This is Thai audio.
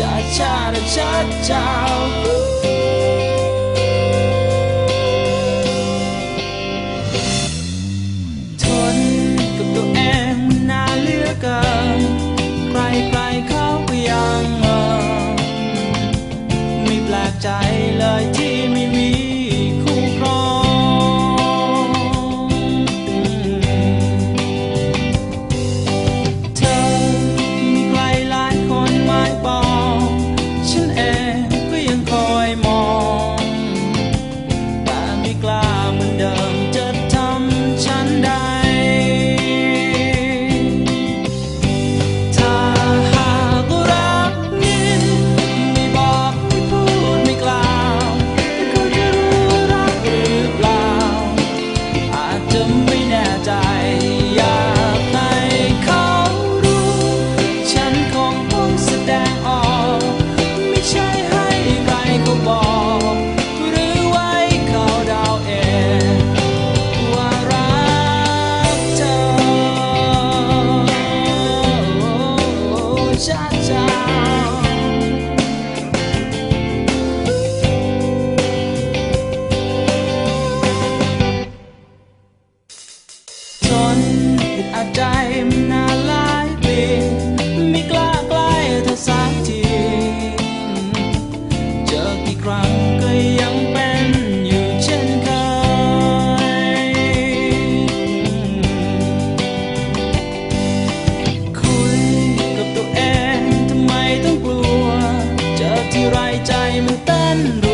ชาชาชาชาทนกับตัวเองนาเลือเกินใครใคเขาก็ยังไม่แปลกใจเลยที่ไม่มี may not die. ใจมันเต้นร